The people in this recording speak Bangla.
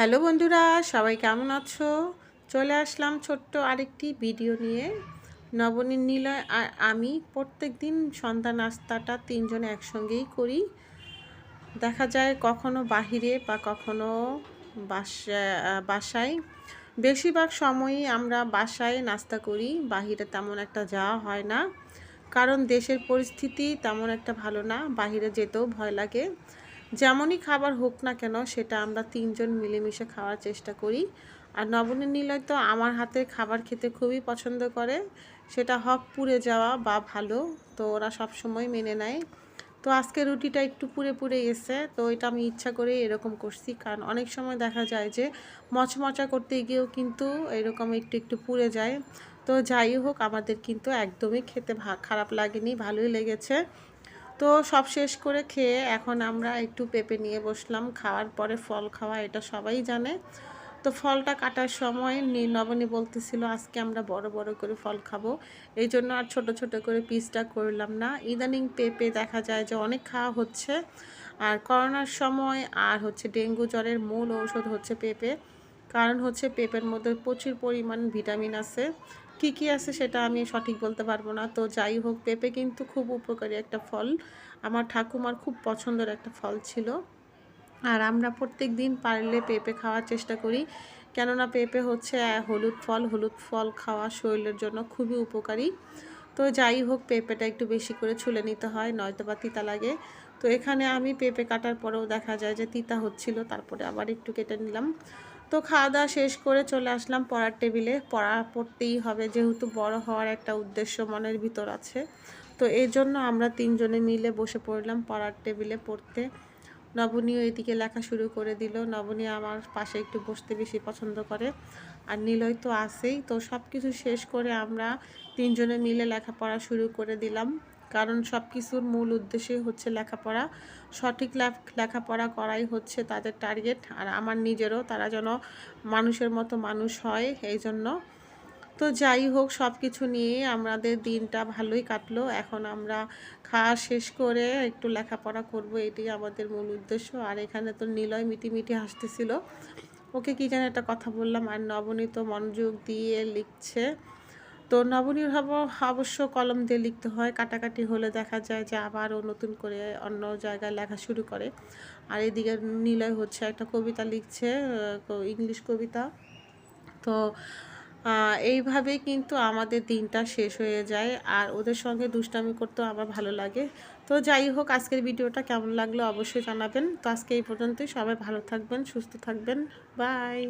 হ্যালো বন্ধুরা, সবাই কেমন আছো? চলে আসলাম ছোট্ট আরেকটি ভিডিও নিয়ে। নবনীর নিলয় আর আমি প্রত্যেক দিন সন্ধ্যা নাস্তাটা তিনজনে একসঙ্গেই করি। দেখা যায় কখনো বাহিরে বা কখনো বাসা বাসায়। বেশিরভাগ সময়ই আমরা বাসায় নাস্তা করি, বাহিরে তেমন একটা যাওয়া হয় না। কারণ দেশের পরিস্থিতি তেমন একটা ভালো না, বাহিরে যেতেও ভয় লাগে। যেমনই খাবার হোক না কেন, সেটা আমরা তিনজন মিলেমিশে খাওয়ার চেষ্টা করি। আর নবনী নিলয় তো আমার হাতের খাবার খেতে খুবই পছন্দ করে। সেটা হক পুড়ে যাওয়া বা ভালো, তো ওরা সব সময় মেনে নেয়। তো আজকে রুটিটা একটু পুড়ে পুড়ে গেছে, তো এটা আমি ইচ্ছা করে এরকম করছি। কারণ অনেক সময় দেখা যায় যে মচমচা করতে গিয়েও কিন্তু এরকম একটু একটু পুড়ে যায়। তো যাই হোক, আমাদের কিন্তু একদমই খেতে খারাপ লাগেনি, ভালোই লেগেছে। তো সব শেষ করে খেয়ে এখন আমরা একটু পেঁপে নিয়ে বসলাম। খাওয়ার পরে ফল খাওয়া, এটা সবাই জানে। তো ফলটা কাটার সময় নবনী বলতেছিল, আজকে আমরা বড় বড় করে ফল খাব। এই জন্য আর ছোট ছোট করে পিসটা করলাম না। ইদানিং পেঁপে দেখা যায় যে অনেক খাওয়া হচ্ছে। আর করোনার সময় আর হচ্ছে ডেঙ্গু জ্বরের মূল ঔষধ হচ্ছে পেঁপে। কারণ হচ্ছে পেঁপের মধ্যে প্রচুর পরিমাণ ভিটামিন আছে। কি কি আছে সেটা আমি সঠিক বলতে পারব না। তো যাই হোক, পেঁপে কিন্তু খুব উপকারী একটা ফল। আমার ঠাকুমার খুব পছন্দের একটা ফল ছিল। আর আমরা প্রত্যেক দিন পারলে পেঁপে খাওয়ার চেষ্টা করি। কেননা পেঁপে হচ্ছে হলুদ ফল হলুদ ফল খাওয়া শরীরের জন্য খুবই উপকারী। তো যাই হোক, পেঁপেটা একটু বেশি করে ছুলে নিতে হয়, নয়তো বা তিতা লাগে। তো এখানে আমি পেঁপে কাটার পরেও দেখা যায় যে তিতা হচ্ছিল, তারপরে আবার একটু কেটে নিলাম। তো খাওয়া দাওয়া শেষ করে চলে আসলাম পড়ার টেবিলে। পড়া পড়তেই হবে, যেহেতু বড় হওয়ার একটা উদ্দেশ্য মনের ভিতর আছে। তো এই জন্য আমরা তিনজনে মিলে বসে পড়লাম পড়ার টেবিলে পড়তে। নবনীয় এদিকে লেখা শুরু করে দিল। নবনী আমার পাশে একটু বসতে বেশি পছন্দ করে। আর নিলয় তো আসেই তো সব কিছু শেষ করে আমরা তিনজনে মিলে লেখাপড়া শুরু করে দিলাম। কারণ সব কিছুর মূল উদ্দেশ্যই হচ্ছে লেখাপড়া। সঠিক লেখাপড়া করাই হচ্ছে তাদের টার্গেট আর আমার নিজেরও তারা যেন মানুষের মতো মানুষ হয় এই জন্য তো যাই হোক সব কিছু নিয়ে আমাদের দিনটা ভালোই কাটলো। এখন আমরা খাওয়া শেষ করে একটু লেখাপড়া করব এটি আমাদের মূল উদ্দেশ্য। আর এখানে তো নিলয় মিটিমিটি হাসতেছিল। ওকে কি যেন একটা কথা বললাম, আর নবনীত মনোযোগ দিয়ে লিখছে। তো নবনীর হব অবশ্য কলম দিয়ে লিখতে হয়, কাটাকাটি হলে দেখা যায় যে আবার ও নতুন করে অন্য জায়গায় লেখা শুরু করে। আর এদিকে নিলয় হচ্ছে একটা কবিতা লিখছে ইংলিশ কবিতা। তো এইভাবেই কিন্তু আমাদের দিনটা শেষ হয়ে যায়। আর ওদের সঙ্গে দুষ্টামি করতেও আমার ভালো লাগে। তো যাই হোক, আজকের ভিডিওটা কেমন লাগল অবশ্যই জানাবেন। তো আজকে এই পর্যন্তই। সবাই ভালো থাকবেন, সুস্থ থাকবেন। বাই।